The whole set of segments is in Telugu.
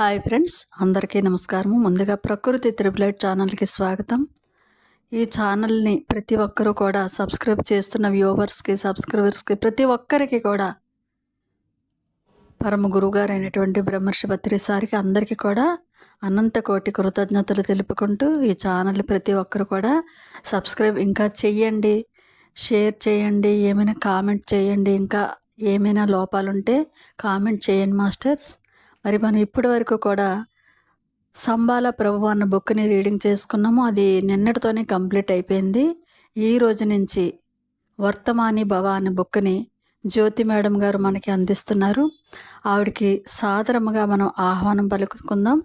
హాయ్ ఫ్రెండ్స్ అందరికీ నమస్కారము. ముందుగా ప్రకృతి త్రిబులైట్ ఛానల్కి స్వాగతం. ఈ ఛానల్ని ప్రతి ఒక్కరూ కూడా సబ్స్క్రైబ్ చేస్తున్న వ్యూవర్స్కి సబ్స్క్రైబర్స్కి ప్రతి ఒక్కరికి కూడా పరమ గురుగారైనటువంటి అయినటువంటి బ్రహ్మర్షి భత్రిసారికి అందరికీ కూడా అనంత కోటి కృతజ్ఞతలు తెలుపుకుంటూ ఈ ఛానల్ ప్రతి ఒక్కరు కూడా సబ్స్క్రైబ్ ఇంకా చెయ్యండి షేర్ చేయండి ఏమైనా కామెంట్ చేయండి ఇంకా ఏమైనా లోపాలుంటే కామెంట్ చేయండి మాస్టర్స్. మరి మనం ఇప్పటి వరకు కూడా సంబాల ప్రభు అన్న బుక్ని రీడింగ్ చేసుకున్నాము. అది నిన్నటితోనే కంప్లీట్ అయిపోయింది. ఈ రోజు నుంచి వర్తమాని భవ అనే బుక్ని జ్యోతి మేడం గారు మనకి అందిస్తున్నారు. ఆవిడకి సాదరముగా మనం ఆహ్వానం పలుకుకుందాం.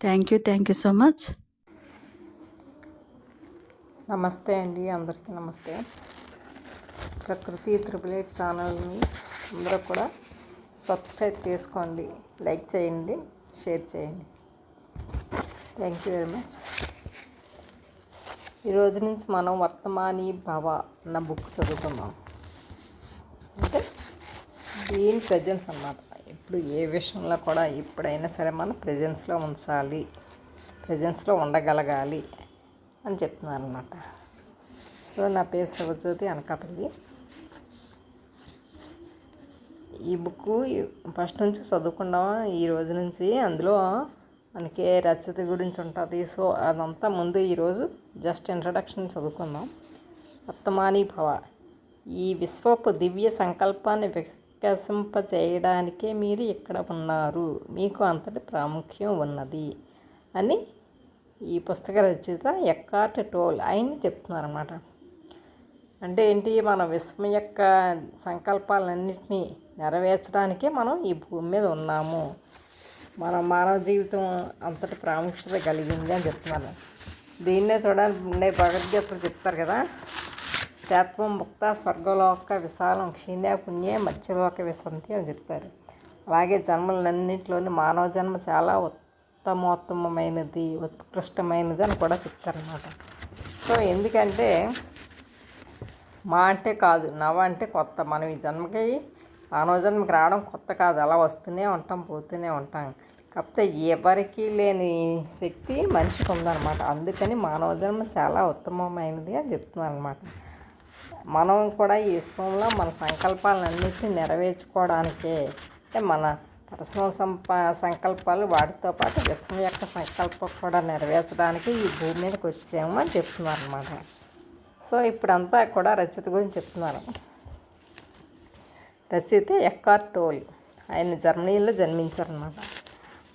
Thank you thank you so much నమస్తే అండి అందరికీ నమస్తే. ప్రకృతి త్రిపుల్ ఎయిట్ ఛానల్ని అందరూ కూడా సబ్స్క్రైబ్ చేసుకోండి లైక్ చేయండి షేర్ చేయండి. థ్యాంక్ యూ వెరీ మచ్ ఈరోజు నుంచి మనం వర్తమాని భవ అన్న బుక్ చదువుకుందాం. అంటే దీని ప్రజెన్స్ అన్నమాట? ఇప్పుడు ఏ విషయంలో కూడా ఎప్పుడైనా సరే మనం ప్రజెన్స్లో ఉంచాలి ప్రజెన్స్లో ఉండగలగాలి అని చెప్తున్నారు అనమాట సో నా పేరు శివజ్యోతి అనకాపల్లి. ఈ బుక్ ఫస్ట్ నుంచి చదువుకున్నాం ఈ రోజు నుంచి అందులో మనకి రచయిత గురించి ఉంటుంది. సో అదంతా ముందు ఈరోజు జస్ట్ ఇంట్రడక్షన్ చదువుకుందాం. వర్తమాని భవ ఈ విశ్వపు దివ్య సంకల్పాన్ని వికసింపజేయడానికే మీరు ఇక్కడ ఉన్నారు. మీకు అంతటి ప్రాముఖ్యం ఉన్నది అని ఈ పుస్తక రచయిత ఎక్కార్ట్ టోల్ ఆయన చెప్తున్నారన్నమాట. అంటే ఏంటి? మన విశ్వం యొక్క సంకల్పాలన్నింటినీ నెరవేర్చడానికే మనం ఈ భూమి మీద ఉన్నాము. మన మానవ జీవితం అంతటి ప్రాముఖ్యత కలిగింది అని చెప్తున్నాను. దీన్నే చూడాలి ఉండే భగవద్గీతలు చెప్తారు కదా తత్వం ముక్త స్వర్గలోక విశాలం క్షీణ్య పుణ్యే మధ్యలోక విసంతి అని చెప్తారు. అలాగే జన్మలన్నింటిలోని మానవ జన్మ చాలా ఉత్తమోత్తమైనది ఉత్కృష్టమైనది అని కూడా చెప్తారనమాట సో ఎందుకంటే మా అంటే కాదు నవ అంటే కొత్త. మనం ఈ జన్మకి మానవ జన్మకి రావడం కొత్త కాదు. అలా వస్తూనే ఉంటాం పోతూనే ఉంటాం. కాకపోతే ఎవరికీ లేని శక్తి మనిషికి ఉందన్నమాట. అందుకని మానవ జన్మ చాలా ఉత్తమమైనది అని చెప్తున్నాను అనమాట మనం కూడా ఈ విశ్వంలో మన సంకల్పాలన్నింటినీ నెరవేర్చుకోవడానికే అంటే మన పర్సనల్ సంప సంకల్పాలు వాటితో పాటు విశ్వం యొక్క సంకల్పం కూడా నెరవేర్చడానికి ఈ భూమి మీదకి వచ్చాము అని చెప్తున్నారు అనమాట సో ఇప్పుడంతా కూడా రచయిత గురించి చెప్తున్నాను. రచయిత ఎక్కార్ టోల్. ఆయన జర్మనీలో జన్మించారనమాట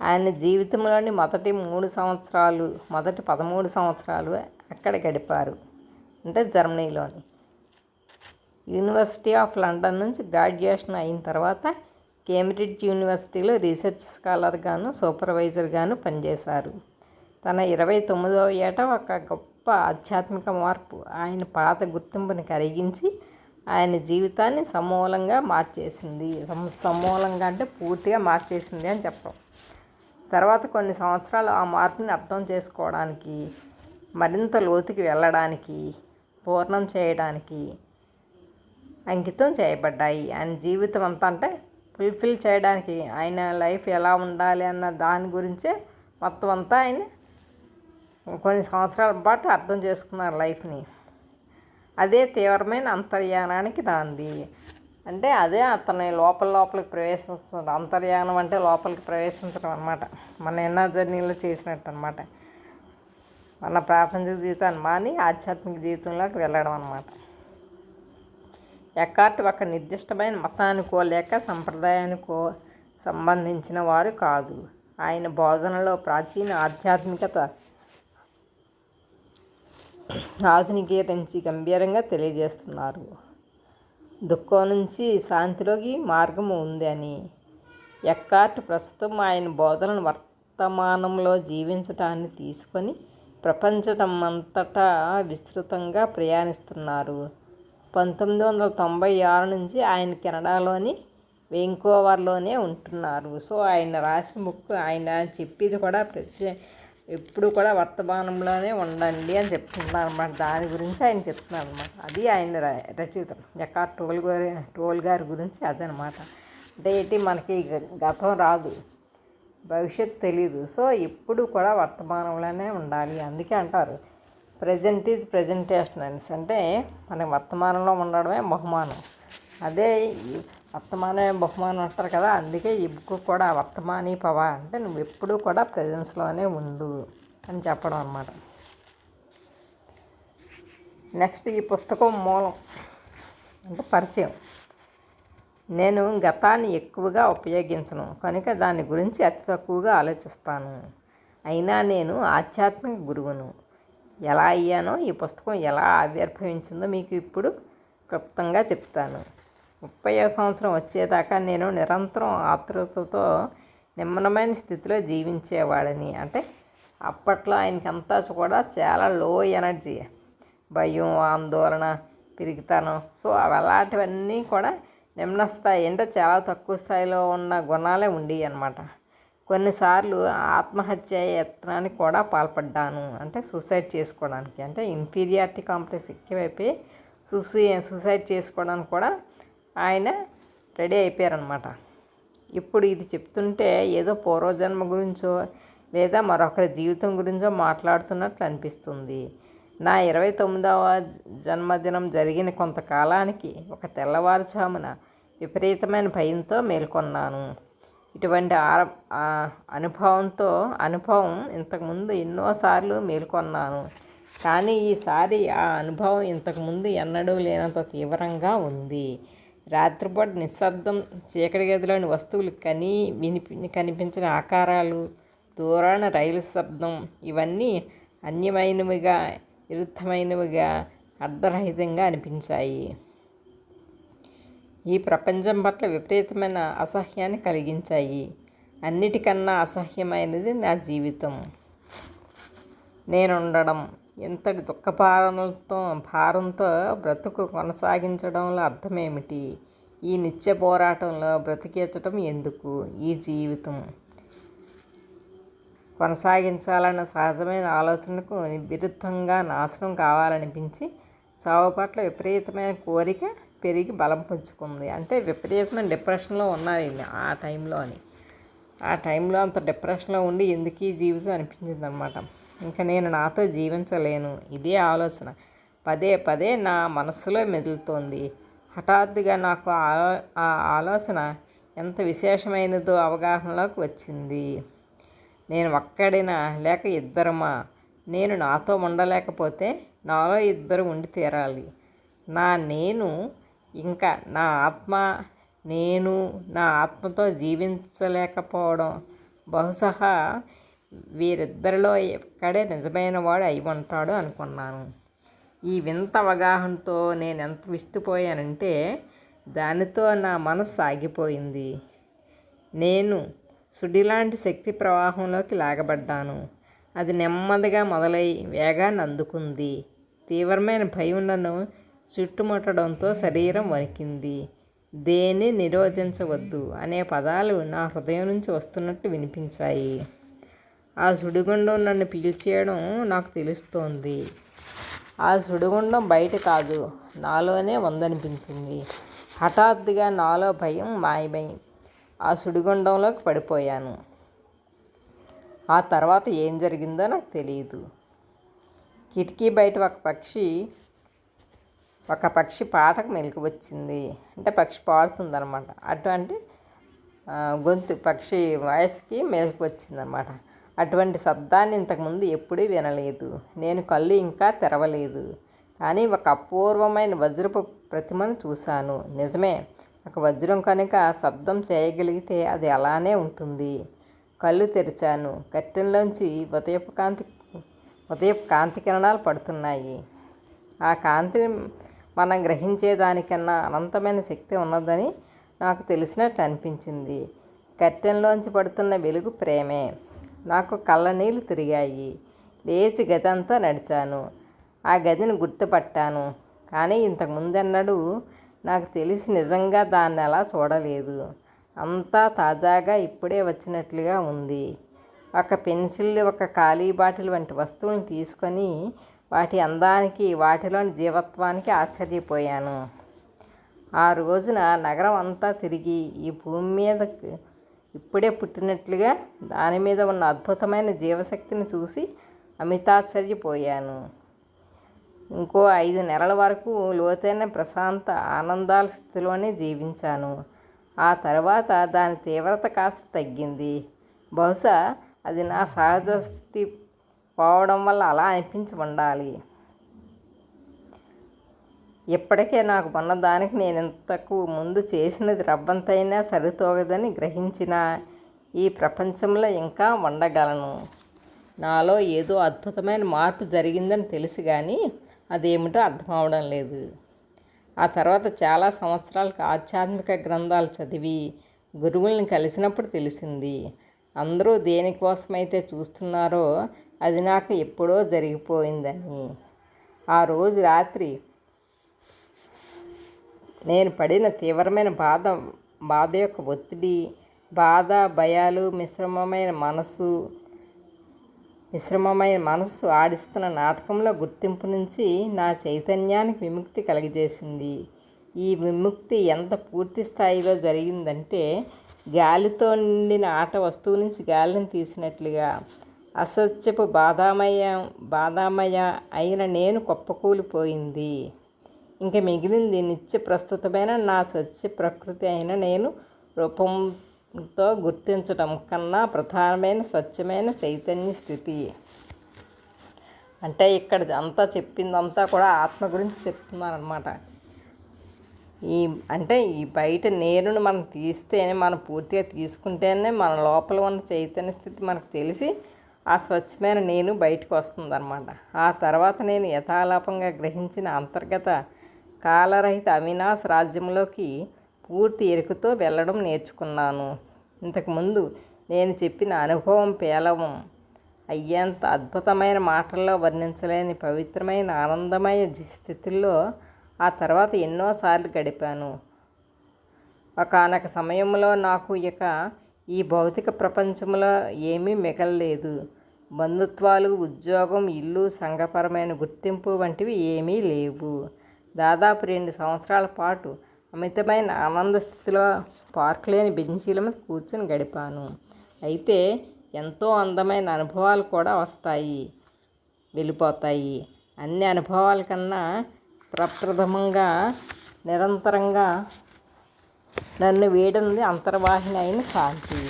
ఆయన జీవితంలోని మొదటి మూడు సంవత్సరాలు మొదటి పదమూడు సంవత్సరాలు అక్కడ గడిపారు. అంటే జర్మనీలోని. యూనివర్సిటీ ఆఫ్ లండన్ నుంచి గ్రాడ్యుయేషన్ అయిన తర్వాత కేంబ్రిడ్జ్ యూనివర్సిటీలో రీసెర్చ్ స్కాలర్గాను సూపర్వైజర్గాను పనిచేశారు. తన ఇరవై తొమ్మిదవ ఏట ఒక గొప్ప ఆధ్యాత్మిక మార్పు. ఆయన పాత గుర్తింపుని కరిగించి ఆయన జీవితాన్ని సమూలంగా మార్చేసింది. సమూలంగా అంటే పూర్తిగా మార్చేసింది అని చెప్పడం తర్వాత కొన్ని సంవత్సరాలు ఆ మార్పుని అర్థం చేసుకోవడానికి మరింత లోతుకి వెళ్ళడానికి పూర్ణం చేయడానికి అంకితం చేయబడ్డాయి. ఆయన జీవితం అంతా అంటే ఫుల్ఫిల్ చేయడానికి ఆయన లైఫ్ ఎలా ఉండాలి అన్న దాని గురించే మొత్తం అంతా ఆయన కొన్ని సంవత్సరాల పాటు అర్థం చేసుకున్నారు లైఫ్ని. అదే తీవ్రమైన అంతర్యానానికి రాంది. అంటే అదే అతని లోపల లోపలికి ప్రవేశించడం అంతర్యానం అంటే లోపలికి ప్రవేశించడం అనమాట మన ఎన్నో జర్నీలో చేసినట్టు అనమాట మన ప్రాపంచిక జీవితాన్ని మాని ఆధ్యాత్మిక జీవితంలోకి వెళ్ళడం అనమాట ఎకార్ట్ ఒక నిర్దిష్టమైన మతానికో లేక సంప్రదాయానికో సంబంధించిన వారు కాదు. ఆయన బోధనలో ప్రాచీన ఆధ్యాత్మికత ఆధునికీకరించి గంభీరంగా తెలియజేస్తున్నారు. దుఃఖం నుంచి శాంతిలోకి మార్గము ఉంది అని ఎక్కార్ట్ ప్రస్తుతం ఆయన బోధనను వర్తమానంలో జీవించటాన్ని తీసుకొని ప్రపంచం అంతటా విస్తృతంగా ప్రయాణిస్తున్నారు. పంతొమ్మిది వందల తొంభై ఆరు నుంచి ఆయన కెనడాలోని వెంకోవర్లోనే ఉంటున్నారు. సో ఆయన రాసిన బుక్ ఆయన చెప్పేది కూడా ప్రతి ఎప్పుడు కూడా వర్తమానంలోనే ఉండండి అని చెప్తున్నారు అనమాట దాని గురించి ఆయన చెప్తున్నారు అనమాట అది ఆయన ర- రచయిత ఎక్కడ టోల్ గారి టోల్ గారి గురించి అదనమాట అంటే ఏంటి? మనకి గతం రాదు. భవిష్యత్తు తెలియదు సో ఇప్పుడు కూడా వర్తమానంలోనే ఉండాలి. అందుకే అంటారు ప్రజెంట్ ఈజ్ ప్రజెంటేషన్ అనేసి అంటే మన వర్తమానంలో ఉండడమే బహుమానం. అదే ఈ వర్తమానమే బహుమానం అంటారు కదా అందుకే ఈ బుక్ కూడా వర్తమాని పవ అంటే నువ్వు ఎప్పుడూ కూడా ప్రజెన్స్లోనే ఉండు అని చెప్పడం అన్నమాట. నెక్స్ట్ ఈ పుస్తకం మూలం అంటే పరిచయం. నేను గతాన్ని ఎక్కువగా ఉపయోగించను కనుక దాని గురించి అతి తక్కువగా ఆలోచిస్తాను. అయినా నేను ఆధ్యాత్మిక గురువును. ఎలా అయ్యానో ఈ పుస్తకం ఎలా ఆవిర్భవించిందో మీకు ఇప్పుడు క్లుప్తంగా చెప్తాను. ముప్పై సంవత్సరం వచ్చేదాకా నేను నిరంతరం ఆతృతతో నిమ్మనమైన స్థితిలో జీవించేవాడని. అంటే అప్పట్లో ఆయనకంతా కూడా చాలా లో ఎనర్జీ భయం ఆందోళన పెరుగుతాను సో అవి అలాంటివన్నీ కూడా నిమ్న స్థాయి అంటే చాలా తక్కువ స్థాయిలో ఉన్న గుణాలే ఉండేవి అనమాట కొన్నిసార్లు ఆత్మహత్య యత్నానికి కూడా పాల్పడ్డాను. అంటే సూసైడ్ చేసుకోవడానికి. అంటే ఇన్ఫీరియారిటీ కాంప్లెక్స్ ఎక్కువైపోయి సూసై సూసైడ్ చేసుకోవడానికి కూడా ఆయన రెడీ అయిపోయారనమాట ఇప్పుడు ఇది చెప్తుంటే ఏదో పూర్వజన్మ గురించో లేదా మరొకరి జీవితం గురించో మాట్లాడుతున్నట్లు అనిపిస్తుంది. నా ఇరవై తొమ్మిదవ జన్మదినం జరిగిన కొంతకాలానికి ఒక తెల్లవారుజామున విపరీతమైన భయంతో మేల్కొన్నాను. ఇటువంటి ఆర ఆ అనుభవంతో అనుభవం ఇంతకుముందు ఎన్నోసార్లు మేల్కొన్నాను. కానీ ఈసారి ఆ అనుభవం ఇంతకుముందు ఎన్నడూ లేనంత తీవ్రంగా ఉంది. రాత్రిపూట నిశ్శబ్దం చీకటి గదిలోని వస్తువులు కని వినిపి కనిపించిన ఆకారాలు దూరాన రైలు శబ్దం ఇవన్నీ అన్యమైనవిగా విరుద్ధమైనవిగా అర్ధరహితంగా అనిపించాయి. ఈ ప్రపంచం పట్ల విపరీతమైన అసహ్యాన్ని కలిగించాయి. అన్నిటికన్నా అసహ్యమైనది నా జీవితం. నేను ఇంతటి ఎంతటి దుఃఖభారంతో భారంతో బ్రతుకు కొనసాగించడంలో అర్థమేమిటి? ఈ నిత్య పోరాటంలో బ్రతికించడం ఎందుకు? ఈ జీవితం కొనసాగించాలన్న సహజమైన ఆలోచనకు విరుద్ధంగా నాశనం కావాలనిపించి చావు పట్ల విపరీతమైన కోరిక పెరిగి బలం పుంజుకుంది. అంటే విపరీతమైన డిప్రెషన్లో ఉన్నారు ఆ టైంలో అని. ఆ టైంలో అంత డిప్రెషన్లో ఉండి ఎందుకు ఈ జీవితం అనిపించింది అనమాట ఇంకా నేను నాతో జీవించలేను. ఇదే ఆలోచన. పదే పదే నా మనస్సులో మెదులుతోంది. హఠాత్తుగా నాకు ఆ- ఆ ఆలోచన ఎంత విశేషమైనదో అవగాహనలోకి వచ్చింది. నేను ఒక్కడినా లేక ఇద్దరమా? నేను నాతో ఉండలేకపోతే నాలో ఇద్దరు ఉండి తీరాలి. నా నేను ఇంకా నా ఆత్మ నేను నా ఆత్మతో జీవించలేకపోవడం బహుశా వీరిద్దరిలో ఎక్కడే నిజమైన వాడు అయి ఉంటాడు అనుకున్నాను. ఈ వింత అవగాహనతో నేను ఎంత విస్తుపోయానంటే దానితో నా మనసు సాగిపోయింది నేను సుడిలాంటి శక్తి ప్రవాహంలోకి లాగబడ్డాను. అది నెమ్మదిగా మొదలై వేగాన్ని అందుకుంది. తీవ్రమైన భయం నన్ను చుట్టుముట్టడంతో శరీరం వణికింది. దేన్ని నిరోధించవద్దు అనే పదాలు నా హృదయం నుంచి వస్తున్నట్టు వినిపించాయి. ఆ సుడిగుండం నన్ను పీల్చేయడం నాకు తెలుస్తోంది. ఆ సుడిగుండం బయట కాదు నాలోనే ఉందనిపించింది. హఠాత్తుగా నాలో భయం మాయమై ఆ సుడిగుండంలోకి పడిపోయాను. ఆ తర్వాత ఏం జరిగిందో నాకు తెలియదు కిటికీ బయట ఒక పక్షి ఒక పక్షి పాటకు మెలకు వచ్చింది. అంటే పక్షి పాడుతుందనమాట అటువంటి గొంతు పక్షి వాయిస్కి మెలకు వచ్చిందనమాట అటువంటి శబ్దాన్ని ఇంతకుముందు ఎప్పుడూ వినలేదు. నేను కళ్ళు ఇంకా తెరవలేదు. కానీ ఒక అపూర్వమైన వజ్రపు ప్రతిమను చూశాను. నిజమే ఒక వజ్రం కనుక శబ్దం చేయగలిగితే అది అలానే ఉంటుంది. కళ్ళు తెరిచాను. కట్టెల్లోంచి ఉదయపు కాంతి ఉదయపు కాంతి కిరణాలు పడుతున్నాయి. ఆ కాంతిని మనం గ్రహించేదానికన్నా అనంతమైన శక్తి ఉన్నదని నాకు తెలిసినట్లు అనిపించింది. కట్టెల్లోంచి పడుతున్న వెలుగు ప్రేమే. నాకు కళ్ళనీళ్ళు తిరిగాయి. లేచి గది అంతా నడిచాను. ఆ గదిని గుర్తుపట్టాను. కానీ ఇంతకు ముందెన్నడూ నాకు తెలిసి నిజంగా దాన్ని అలా చూడలేదు. అంతా తాజాగా ఇప్పుడే వచ్చినట్లుగా ఉంది. ఒక పెన్సిల్ ఒక ఖాళీ బాటిల్ వంటి వస్తువులను తీసుకొని వాటి అందానికి వాటిలోని జీవత్వానికి ఆశ్చర్యపోయాను. ఆ రోజున నగరం అంతా తిరిగి ఈ భూమి మీద ఇప్పుడే పుట్టినట్లుగా దాని మీద ఉన్న అద్భుతమైన జీవశక్తిని చూసి అమితాశ్చర్యపోయాను. ఇంకో ఐదు నెలల వరకు లోతైన ప్రశాంత ఆనందాల స్థితిలోనే జీవించాను. ఆ తర్వాత దాని తీవ్రత కాస్త తగ్గింది. బహుశా అది నా సహజ స్థితి పోవడం వల్ల అలా అనిపించి ఉండాలి. ఇప్పటికే నాకు మొన్న దానికి నేను ఇంతకు ముందు చేసినది రవ్వంతైనా సరితోగదని గ్రహించిన ఈ ప్రపంచంలో ఇంకా ఉండగలను నాలో ఏదో అద్భుతమైన మార్పు జరిగిందని తెలుసు కానీ అదేమిటో అర్థం అవడం లేదు. ఆ తర్వాత చాలా సంవత్సరాలకు ఆధ్యాత్మిక గ్రంథాలు చదివి గురువుల్ని కలిసినప్పుడు తెలిసింది. అందరూ దేనికోసమైతే చూస్తున్నారో అది నాకు ఎప్పుడో జరిగిపోయిందని. ఆ రోజు రాత్రి నేను పడిన తీవ్రమైన బాధ బాధ యొక్క ఒత్తిడి బాధ భయాలు మిశ్రమమైన మనసు మిశ్రమమైన మనస్సు ఆడిస్తున్న నాటకంలో గుర్తింపు నుంచి నా చైతన్యానికి విముక్తి కలిగజేసింది. ఈ విముక్తి ఎంత పూర్తి స్థాయిలో జరిగిందంటే గాలితో నిండిన ఆట వస్తువు నుంచి గాలిని తీసినట్లుగా. అసత్యపు బాధామయ బాధామయ అయిన నేను కుప్పకూలిపోయింది. ఇంకా మిగిలింది నిత్య ప్రస్తుతమైన నా సత్య ప్రకృతి అయిన నేను రూపంతో గుర్తించడం కన్నా ప్రధానమైన స్వచ్ఛమైన చైతన్య స్థితి. అంటే ఇక్కడ అంతా చెప్పిందంతా కూడా ఆత్మ గురించి చెప్తున్నాను అనమాట ఈ అంటే ఈ బయట నేరుని మనం తీస్తేనే మనం పూర్తిగా తీసుకుంటేనే మన లోపల ఉన్న చైతన్య స్థితి మనకు తెలిసి ఆ స్వచ్ఛమైన నేను బయటకు వస్తుందన్నమాట. ఆ తర్వాత నేను యథాలాపంగా గ్రహించిన అంతర్గత కాలరహిత అవినాశ్ రాజ్యంలోకి పూర్తి ఎరుకతో వెళ్ళడం నేర్చుకున్నాను. ఇంతకుముందు నేను చెప్పిన అనుభవం పేలవం. అయ్యేంత అద్భుతమైన మాటల్లో వర్ణించలేని పవిత్రమైన ఆనందమయ స్థితిలో ఆ తర్వాత ఎన్నోసార్లు గడిపాను. ఒకానొక సమయంలో నాకు ఇక ఈ భౌతిక ప్రపంచంలో ఏమీ మిగలలేదు. బంధుత్వాలు ఉద్యోగం ఇల్లు సంఘపరమైన గుర్తింపు వంటివి ఏమీ లేవు. దాదాపు రెండు సంవత్సరాల పాటు అమితమైన ఆనంద స్థితిలో పార్క్ లేని బెంచీల మీద కూర్చొని గడిపాను. అయితే ఎంతో అందమైన అనుభవాలు కూడా వస్తాయి వెళ్ళిపోతాయి. అన్ని అనుభవాల కన్నా ప్రప్రథమంగా నిరంతరంగా నన్ను వేడింది అంతర్వాహిని అయిన శాంతి.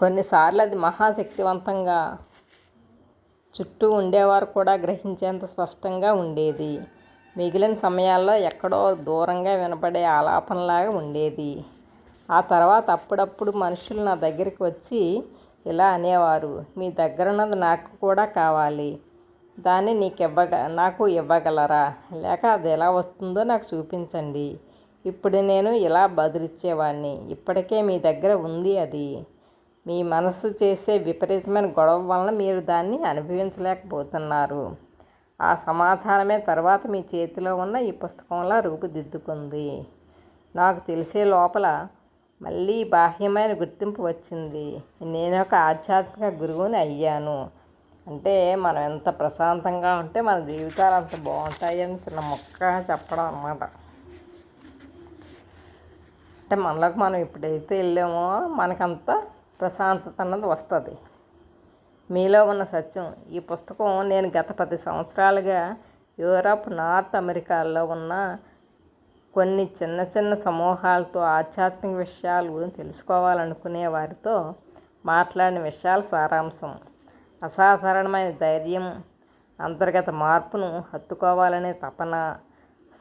కొన్నిసార్లు అది మహాశక్తివంతంగా చుట్టూ ఉండేవారు కూడా గ్రహించేంత స్పష్టంగా ఉండేది. మిగిలిన సమయాల్లో ఎక్కడో దూరంగా వినపడే ఆలాపనలాగా ఉండేది. ఆ తర్వాత అప్పుడప్పుడు మనుషులు నా దగ్గరికి వచ్చి ఇలా అనేవారు మీ దగ్గర ఉన్నది నాకు కూడా కావాలి. దాన్ని నీకు ఇవ్వగ నాకు ఇవ్వగలరా? లేక అది ఎలా వస్తుందో నాకు చూపించండి. ఇప్పుడు నేను ఇలా బదిలిచ్చేవాడిని ఇప్పటికే మీ దగ్గర ఉంది అది. మీ మనసు చేసే విపరీతమైన గొడవ వలన మీరు దాన్ని అనుభవించలేకపోతున్నారు. ఆ సమాధానమే తర్వాత మీ చేతిలో ఉన్న ఈ పుస్తకంలా రూపుదిద్దుకుంది. నాకు తెలిసే లోపల మళ్ళీ బాహ్యమైన గుర్తింపు వచ్చింది. నేను ఒక ఆధ్యాత్మిక గురువుని అయ్యాను. అంటే మనం ఎంత ప్రశాంతంగా ఉంటే మన జీవితాలు అంత బాగుంటాయి అని చిన్న మొక్క చెప్పడం అన్నమాట. అంటే మనలోకి మనం ఎప్పుడైతే వెళ్ళామో మనకంతా ప్రశాంతత అన్నది వస్తుంది. మీలో ఉన్న సత్యం. ఈ పుస్తకం నేను గత పది సంవత్సరాలుగా యూరప్ నార్త్ అమెరికాలో ఉన్న కొన్ని చిన్న చిన్న సమూహాలతో ఆధ్యాత్మిక విషయాలు తెలుసుకోవాలనుకునే వారితో మాట్లాడిన విషయాల సారాంశం. అసాధారణమైన ధైర్యం అంతర్గత మార్పును హత్తుకోవాలనే తపన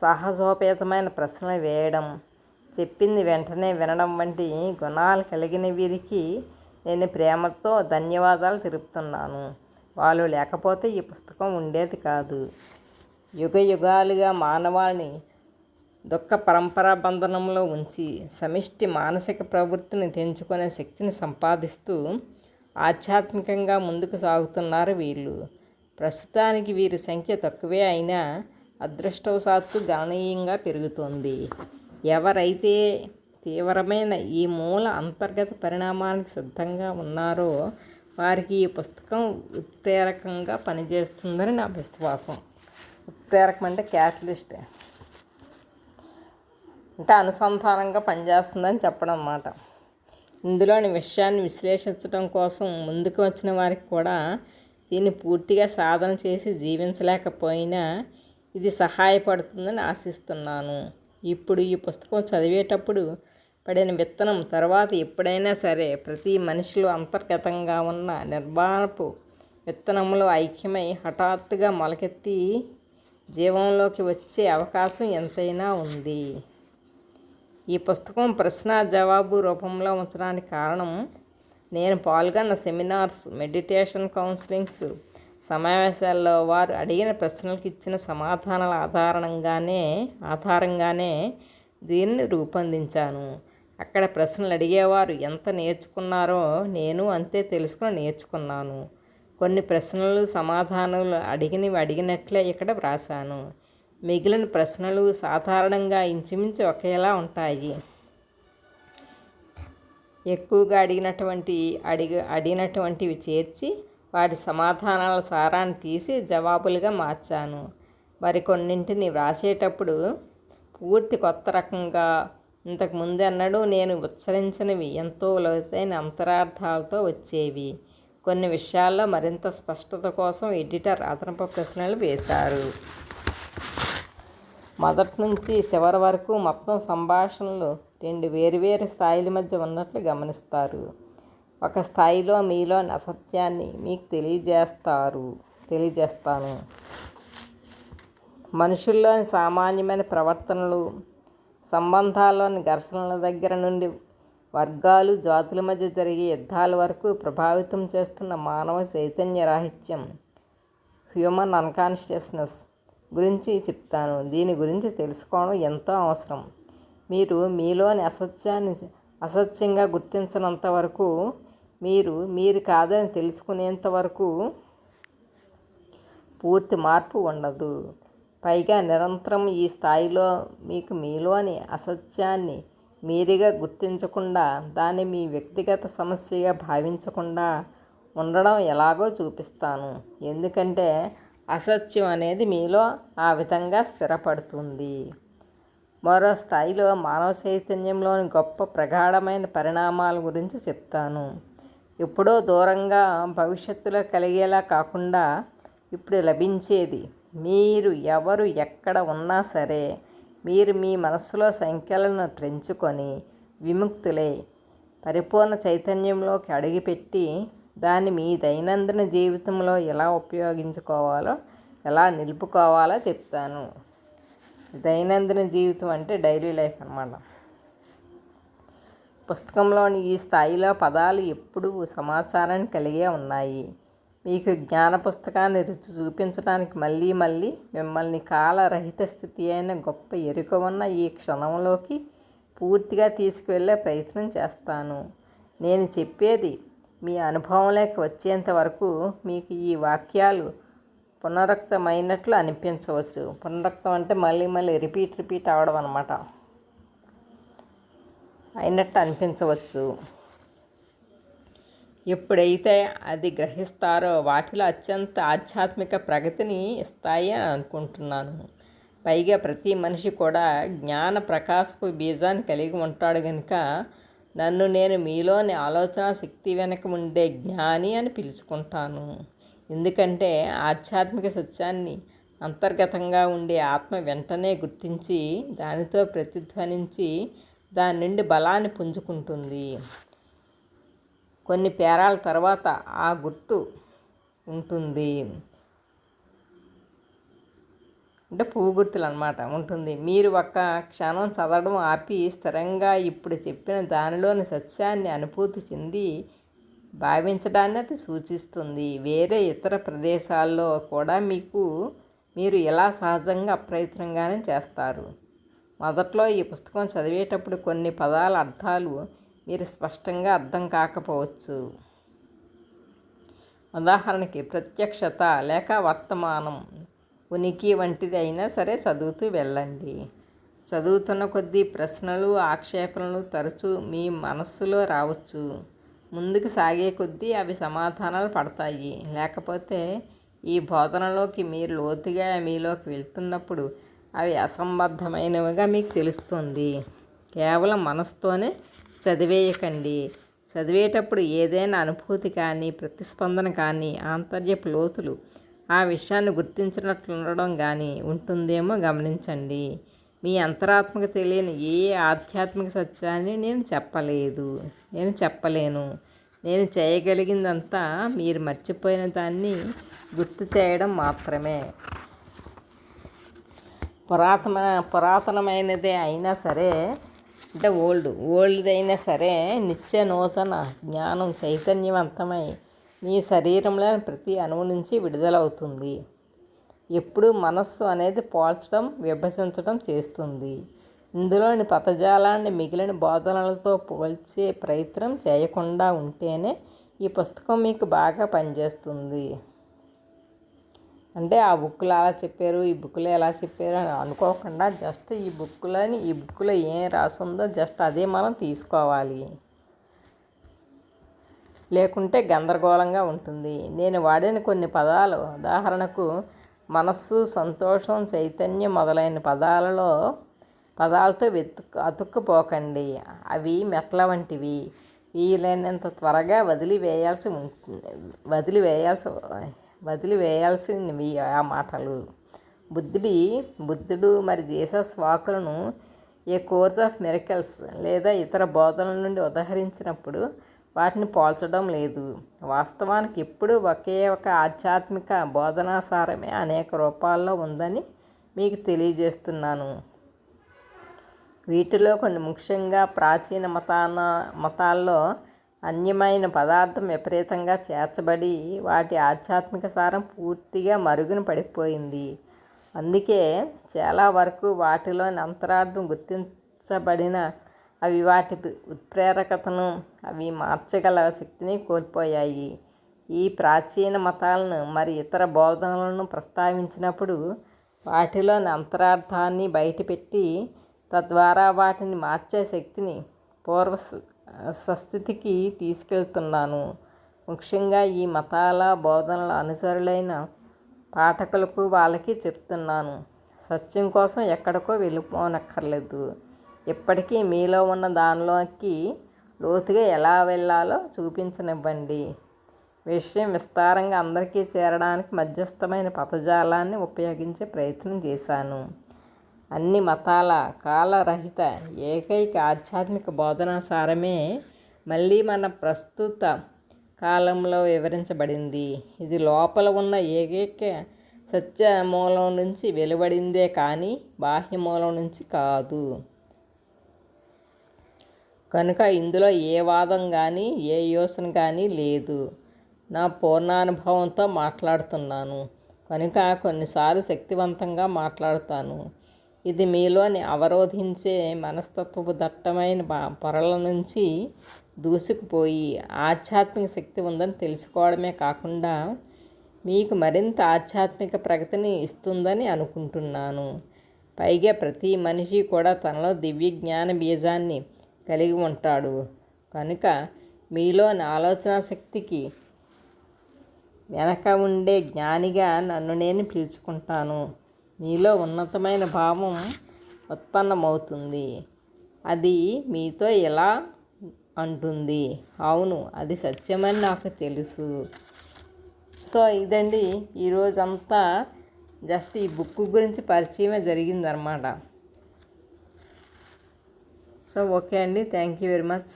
సాహసోపేతమైన ప్రశ్నలు వేయడం చెప్పింది వెంటనే వినడం వంటి గుణాలు కలిగిన వీరికి నేను ప్రేమతో ధన్యవాదాలు తెలుపుతున్నాను. వాళ్ళు లేకపోతే ఈ పుస్తకం ఉండేది కాదు. యుగ యుగాలుగా మానవాళిని దుఃఖ పరంపరా బంధనంలో ఉంచి సమిష్టి మానసిక ప్రవృత్తిని తెంచుకునే శక్తిని సంపాదిస్తూ ఆధ్యాత్మికంగా ముందుకు సాగుతున్నారు వీళ్ళు. ప్రస్తుతానికి వీరి సంఖ్య తక్కువే అయినా అదృష్టవశాత్తు గణనీయంగా పెరుగుతోంది. ఎవరైతే తీవ్రమైన ఈ మూల అంతర్గత పరిణామానికి సిద్ధంగా ఉన్నారో వారికి ఈ పుస్తకం ఉత్తేరకంగా పనిచేస్తుందని నా విశ్వాసం. ఉత్తేరకం అంటే క్యాటలిస్ట్. అంటే అనుసంధానంగా పనిచేస్తుందని చెప్పడం అన్నమాట ఇందులోని విషయాన్ని విశ్లేషించడం కోసం ముందుకు వచ్చిన వారికి కూడా దీన్ని పూర్తిగా సాధన చేసి జీవించలేకపోయినా ఇది సహాయపడుతుందని ఆశిస్తున్నాను. ఇప్పుడు ఈ పుస్తకం చదివేటప్పుడు పడిన విత్తనం తర్వాత ఎప్పుడైనా సరే ప్రతి మనిషిలో అంతర్గతంగా ఉన్న నిర్మాణపు విత్తనములో ఐక్యమై హఠాత్తుగా మొలకెత్తి జీవంలోకి వచ్చే అవకాశం ఎంతైనా ఉంది. ఈ పుస్తకం ప్రశ్న జవాబు రూపంలో ఉంచడానికి కారణం నేను పాల్గొన్న సెమినార్స్ మెడిటేషన్ కౌన్సిలింగ్స్ సమావేశాల్లో వారు అడిగిన ప్రశ్నలకు ఇచ్చిన సమాధానాల ఆధారంగానే ఆధారంగానే దీన్ని రూపొందించాను. అక్కడ ప్రశ్నలు అడిగేవారు ఎంత నేర్చుకున్నారో నేను అంతే తెలుసుకుని నేర్చుకున్నాను. కొన్ని ప్రశ్నలు సమాధానాలు అడిగినవి అడిగినట్లే ఇక్కడ వ్రాసాను మిగిలిన ప్రశ్నలు సాధారణంగా ఇంచుమించు ఒకేలా ఉంటాయి. ఎక్కువగా అడిగినటువంటి అడిగి అడిగినటువంటివి చేర్చి వారి సమాధానాల సారాన్ని తీసి జవాబులుగా మార్చాను. మరికొన్నింటిని వ్రాసేటప్పుడు పూర్తి కొత్త రకంగా ఇంతకు ముందు నేను ఉచ్చరించినవి ఎంతో లోతైన అంతరార్థాలతో వచ్చేవి. కొన్ని విషయాల్లో మరింత స్పష్టత కోసం ఎడిటర్ అదనపు ప్రశ్నలు వేశారు. మొదటి నుంచి చివరి వరకు మొత్తం సంభాషణలు రెండు వేరువేరు స్థాయిల మధ్య ఉన్నట్లు గమనిస్తారు. ఒక స్థాయిలో మీలోని అసత్యాన్ని మీకు తెలియజేస్తారు. తెలియజేస్తాను. మనుషుల్లోని సామాన్యమైన ప్రవర్తనలు సంబంధాల్లోని ఘర్షణల దగ్గర నుండి వర్గాలు జాతుల మధ్య జరిగే యుద్ధాల వరకు ప్రభావితం చేస్తున్న మానవ చైతన్య రాహిత్యం హ్యూమన్ అన్కాన్షియస్నెస్ గురించి చెప్తాను. దీని గురించి తెలుసుకోవడం ఎంతో అవసరం. మీరు మీలోని అసత్యాన్ని అసత్యంగా గుర్తించినంత వరకు మీరు మీరు కాదని తెలుసుకునేంత వరకు పూర్తి మార్పు ఉండదు. పైగా నిరంతరం ఈ స్థాయిలో మీకు మీలోని అసత్యాన్ని మీరుగా గుర్తించకుండా దాన్ని మీ వ్యక్తిగత సమస్యగా భావించకుండా ఉండడం ఎలాగో చూపిస్తాను. ఎందుకంటే అసత్యం అనేది మీలో ఆ విధంగా స్థిరపడుతుంది. మరో స్థాయిలో మానవ చైతన్యంలోని గొప్ప ప్రగాఢమైన పరిణామాల గురించి చెప్తాను. ఎప్పుడో దూరంగా భవిష్యత్తులో కలిగేలా కాకుండా ఇప్పుడు లభించేది. మీరు ఎవరు ఎక్కడ ఉన్నా సరే మీరు మీ మనస్సులో సంఖ్యలను త్రెంచుకొని విముక్తులై పరిపూర్ణ చైతన్యంలోకి అడుగుపెట్టి దాన్ని మీ దైనందిన జీవితంలో ఎలా ఉపయోగించుకోవాలో ఎలా నిలుపుకోవాలో చెప్తాను. దైనందిన జీవితం అంటే డైలీ లైఫ్ అన్నమాట. పుస్తకంలోని ఈ స్థాయిలో పదాలు ఎప్పుడూ సమాచారాన్ని కలిగే ఉన్నాయి. మీకు జ్ఞాన పుస్తకాన్ని రుచి చూపించడానికి మళ్ళీ మళ్ళీ మిమ్మల్ని కాలరహిత స్థితి అయిన గొప్ప ఎరుక ఉన్న ఈ క్షణంలోకి పూర్తిగా తీసుకువెళ్ళే ప్రయత్నం చేస్తాను. నేను చెప్పేది మీ అనుభవంలోకి వచ్చేంత వరకు మీకు ఈ వాక్యాలు పునరుక్తమైనట్లు అనిపించవచ్చు. పునరుక్తం అంటే మళ్ళీ మళ్ళీ రిపీట్ రిపీట్ అవడం అనమాట అయినట్టు అనిపించవచ్చు. ఎప్పుడైతే అది గ్రహిస్తారో వాటిలో అత్యంత ఆధ్యాత్మిక ప్రగతిని ఇస్తాయి అని అనుకుంటున్నాను. పైగా ప్రతి మనిషి కూడా జ్ఞాన ప్రకాశపు బీజాన్ని కలిగి ఉంటాడు కనుక నన్ను నేను మీలోని ఆలోచన శక్తి వెనక ఉండే జ్ఞాని అని పిలుచుకుంటాను. ఎందుకంటే ఆధ్యాత్మిక సత్యాన్ని అంతర్గతంగా ఉండే ఆత్మ వెంటనే గుర్తించి దానితో ప్రతిధ్వనించి దాని నుండి బలాన్ని పుంజుకుంటుంది. కొన్ని పేరాల తర్వాత ఆ గుర్తు ఉంటుంది. అంటే పువ్వు గుర్తులు అనమాట ఉంటుంది. మీరు ఒక్క క్షణం చదవడం ఆపి స్థిరంగా ఇప్పుడు చెప్పిన దానిలోని సత్యాన్ని అనుభూతి చెంది భావించడాన్ని అది సూచిస్తుంది. వేరే ఇతర ప్రదేశాల్లో కూడా మీకు మీరు ఎలా సహజంగా అప్రయత్నంగానే చేస్తారు? మొదట్లో ఈ పుస్తకం చదివేటప్పుడు కొన్ని పదాల అర్థాలు మీరు స్పష్టంగా అర్థం కాకపోవచ్చు. ఉదాహరణకి ప్రత్యక్షత లేక వర్తమానం ఉనికి వంటిది అయినా సరే చదువుతూ వెళ్ళండి. చదువుతున్న కొద్దీ ప్రశ్నలు ఆక్షేపణలు తరచూ మీ మనస్సులో రావచ్చు. ముందుకు సాగే కొద్దీ అవి సమాధానాలు పడతాయి. లేకపోతే ఈ బోధనలోకి మీరు లోతుగా మీలోకి వెళ్తున్నప్పుడు అవి అసంబద్ధమైనవిగా మీకు తెలుస్తుంది. కేవలం మనసుతోనే చదివేయకండి. చదివేటప్పుడు ఏదైనా అనుభూతి కానీ ప్రతిస్పందన కానీ ఆంతర్యపు లోతులు ఆ విషయాన్ని గుర్తించినట్లు ఉండడం కానీ ఉంటుందేమో గమనించండి. మీ అంతరాత్మకు తెలియని ఏ ఆధ్యాత్మిక సత్యాన్ని నేను చెప్పలేదు. నేను చెప్పలేను. నేను చేయగలిగిందంతా మీరు మర్చిపోయిన దాన్ని గుర్తు చేయడం మాత్రమే. పురాతన పురాతనమైనదే అయినా సరే అంటే ఓల్డ్ ఓల్డ్ అయినా సరే నిత్య నూతన జ్ఞానం చైతన్యవంతమై మీ శరీరంలో ప్రతి అణువు నుంచి విడుదలవుతుంది. ఎప్పుడు మనస్సు అనేది పోల్చడం విభజించడం చేస్తుంది. ఇందులోని పదజాలాన్ని మిగిలిన బోధనలతో పోల్చే ప్రయత్నం చేయకుండా ఉంటేనే ఈ పుస్తకం మీకు బాగా పనిచేస్తుంది. అంటే ఆ బుక్లో అలా చెప్పారు ఈ బుక్లో ఎలా చెప్పారు అని అనుకోకుండా జస్ట్ ఈ బుక్లోని ఈ బుక్లో ఏం రాసుందో జస్ట్ అదే మనం తీసుకోవాలి. లేకుంటే గందరగోళంగా ఉంటుంది. నేను వాడిన కొన్ని పదాలు ఉదాహరణకు మనస్సు సంతోషం చైతన్యం మొదలైన పదాలలో పదాలతో వెతుక్కు అతుక్కుపోకండి. అవి మెట్ల వంటివి. వీలైనంత త్వరగా వదిలివేయాల్సి ఉంటుంది వదిలివేయాల్సి వదిలివేయాల్సినవి ఆ మాటలు. బుద్ధుడి బుద్ధుడు మరి జీసస్ వాకులను ఏ కోర్స్ ఆఫ్ మిరకల్స్ లేదా ఇతర బోధనల నుండి ఉదహరించినప్పుడు వాటిని పోల్చడం లేదు. వాస్తవానికి ఎప్పుడూ ఒకే ఒక ఆధ్యాత్మిక బోధనాసారమే అనేక రూపాల్లో ఉందని మీకు తెలియజేస్తున్నాను. వీటిలో కొన్ని ముఖ్యంగా ప్రాచీన మతాన మతాల్లో అన్యమైన పదార్థం విపరీతంగా చేర్చబడి వాటి ఆధ్యాత్మిక సారం పూర్తిగా మరుగున పడిపోయింది. అందుకే చాలా వరకు వాటిలోని అంతరార్థం గుర్తించబడిన అవి వాటి ఉత్ప్రేరకతను అవి మార్చగల శక్తిని కోల్పోయాయి. ఈ ప్రాచీన మతాలను మరి ఇతర బోధనలను ప్రస్తావించినప్పుడు వాటిలోని అంతరార్థాన్ని బయటపెట్టి తద్వారా వాటిని మార్చే శక్తిని పూర్వ స్వస్థితికి తీసుకెళ్తున్నాను. ముఖ్యంగా ఈ మతాల బోధనల అనుసరులైన పాఠకులకు వాళ్ళకి చెప్తున్నాను. సత్యం కోసం ఎక్కడికో వెళ్ళిపోనక్కర్లేదు. ఇప్పటికీ మీలో ఉన్న దానిలోకి లోతుగా ఎలా వెళ్ళాలో చూపించనివ్వండి. విషయం విస్తారంగా అందరికీ చేరడానికి మధ్యస్థమైన పదజాలాన్ని ఉపయోగించే ప్రయత్నం చేశాను. అన్ని మతాల కాలరహిత ఏకైక ఆధ్యాత్మిక బోధనా సారమే మళ్ళీ మన ప్రస్తుత కాలంలో వివరించబడింది. ఇది లోపల ఉన్న ఏకైక సత్య మూలం నుంచి వెలువడిందే కానీ బాహ్య మూలం నుంచి కాదు. కనుక ఇందులో ఏ వాదం కానీ ఏ యోచన కానీ లేదు. నా పూర్ణానుభవంతో మాట్లాడుతున్నాను. కనుక కొన్నిసార్లు శక్తివంతంగా మాట్లాడుతాను. ఇది మీలోని అవరోధించే మనస్తత్వపు దట్టమైన పొరల నుంచి దూసుకుపోయి ఆధ్యాత్మిక శక్తి ఉందని తెలుసుకోవడమే కాకుండా మీకు మరింత ఆధ్యాత్మిక ప్రగతిని ఇస్తుందని అనుకుంటున్నాను. పైగా ప్రతి మనిషి కూడా తనలో దివ్య జ్ఞాన బీజాన్ని కలిగి ఉంటాడు. కనుక మీలోని ఆలోచన శక్తికి వెనక ఉండే జ్ఞానిగా నన్ను నేను పిలుచుకుంటాను. మీలో ఉన్నతమైన భావం ఉత్పన్నమవుతుంది. అది మీతో ఎలా అంటుంది? అవును అది సత్యమని నాకు తెలుసు. సో ఇదండి. ఈరోజంతా జస్ట్ ఈ బుక్ గురించి పరిచయమే జరిగిందనమాట సో ఓకే అండి. Thank you very much.